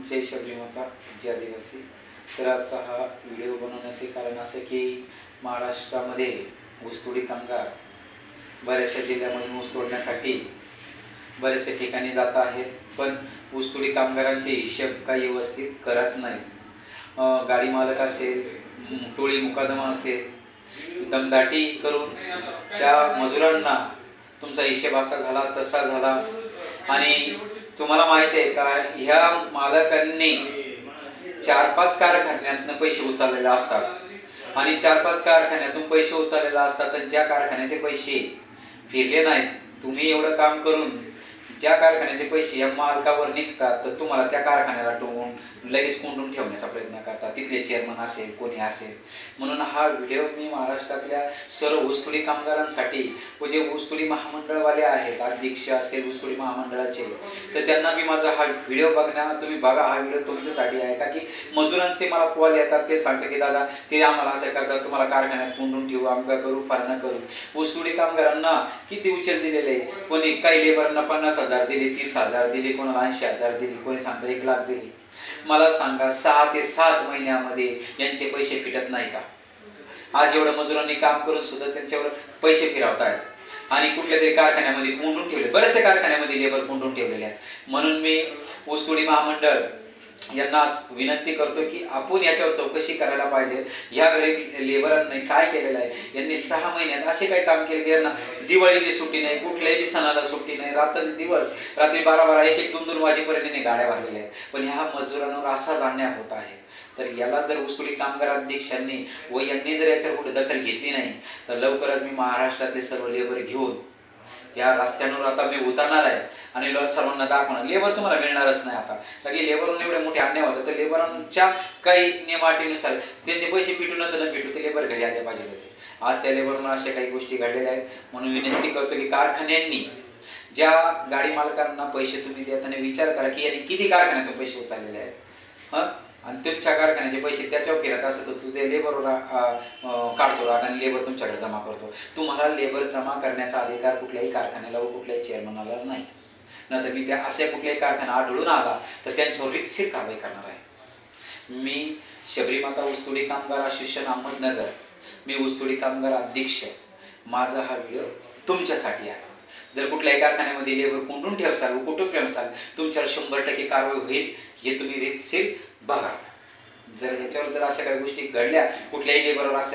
जय शबरीमाता जय आदिवासी. तर आजचा हा व्हिडिओ बनवण्याचे कारण असं की महाराष्ट्रामध्ये ऊसतोडी कामगार बऱ्याचशा जिल्ह्यामधून ऊस तोडण्यासाठी बऱ्याचशा ठिकाणी जात आहेत पण ऊसतोडी कामगारांचे हिशेब काही व्यवस्थित करत नाही गाडी मालक असेल टोळी मुकादमा असेल दमदाटी करून त्या मजुरांना तुमचा हिशेब असा झाला तसा झाला. आणि तुम्हाला माहिती आहे का ह्या मालकांनी चार पाच कारखान्यातनं पैसे उचललेले असतात. आणि चार पाच कारखान्यातून पैसे उचललेले असतात आणि ज्या कारखान्याचे पैसे फिरले नाहीत तुम्ही एवढं काम करून ज्या कारखान्याचे पैसे या मालकावर निघतात तर तुम्हाला त्या कारखान्याला टोवून लगेच कोंडून ठेवण्याचा प्रयत्न करतात. तिथले चेअरमन असेल कोणी असेल. म्हणून हा व्हिडिओ मी महाराष्ट्रातल्या सर्व ऊसतोडी कामगारांसाठी व जे ऊसतोडी महामंडळवाले आहेत अध्यक्ष असेल ऊसतोडी महामंडळाचे तर त्यांना मी माझा हा व्हिडिओ बघण्या तुम्ही बघा हा व्हिडिओ तुमच्यासाठी आहे का? की मजुरांचे मला कॉल येतात ते सांगतात की दादा ते आम्हाला असं करतात तुम्हाला कारखान्यात कोंडून ठेवू आमका करू फारणं करू. ऊसतोडी कामगारांना किती उचल दिलेले आहे? कोणी काही लेबरांना पन्नास हजार दिले तीस हजार दिले कोणाला ऐंशी हजार दिले कोणी सांगता एक लाख दिले. मला सांगा सहा ते सात महिन्यामध्ये यांचे पैसे फिटत नाही का? आज एवढं मजुरांनी काम करून सुद्धा त्यांच्यावर पैसे फिरवतायत. आणि कुठल्या तरी कारखान्यामध्ये कोंडून ठेवले. बरेचसे कारखान्यामध्ये लेबर कोंडून ठेवलेले आहेत. म्हणून मी ऊसतोडी महामंडळ यांना आज विनंती करतो की आपण याच्यावर चौकशी करायला पाहिजे. या गरीब लेबरांनी काय केलेलं आहे? यांनी सहा महिन्यात असे काही काम केले की यांना दिवाळीची सुट्टी नाही कुठल्याही सणाला सुट्टी नाही. रात्र दिवस रात्री बारा बारा एक एक दोन दोन वाजेपर्यंत यांनी गाड्या भरलेल्या आहेत. पण ह्या मजुरांवर असाच जाणण्या होत आहे. तर याला जर उस्तुडी कामगार अध्यक्षांनी व यांनी जर याच्यावर कुठे दखल घेतली नाही तर लवकरच मी महाराष्ट्रातले सर्व लेबर घेऊन या रस्त्यांवर आता मी उतरणार आहे. आणि सर्वांना दाखवणार. लेबर तुम्हाला मिळणारच नाही आता. कारण की लेबरहून एवढे मोठे अन्याय होतात. तर लेबरांच्या काही नियमाटीनुसार त्यांचे पैसे पिटू नंतर न पिटू ते लेबर घरी आले पाहिजे होते. आज त्या लेबरनं अशा काही गोष्टी घडलेल्या आहेत. म्हणून विनंती करतो की कारखान्यांनी ज्या गाडी मालकांना पैसे तुम्ही देताना विचार करा की यांनी किती कारखान्यातून पैसे उचललेले आहेत. हां? आणि तुमच्या कारखान्याचे पैसे त्याच्यावर फिरत असत तर तू ते लेबरवर काढतो आणि लेबर तुमच्याकडे जमा करतो. तुम्हाला लेबर जमा करण्याचा अधिकार कुठल्याही कारखान्याला व कुठल्याही चेअरमनाला नाही. नंतर मी त्या असे कुठल्याही कारखाना आढळून आला तर त्यांच्यावर रितशीर कारवाई करणार आहे. मी शबरीमाता उस्तुडी कामगार असोसिएशन अहमदनगर. मी उस्तुडी कामगार अध्यक्ष माझा हा व्हिडिओ तुमच्यासाठी आहे. जर कुठल्याही कारखान्यामध्ये लेबर कोंडून ठेवसाल व कुठं ठेवसाल तुमच्यावर शंभर टक्के कारवाई होईल हे तुम्ही रितशीर बघा. जर ह्याच्यावर जर अशा काही गोष्टी घडल्या कुठल्याही लेबरवर असं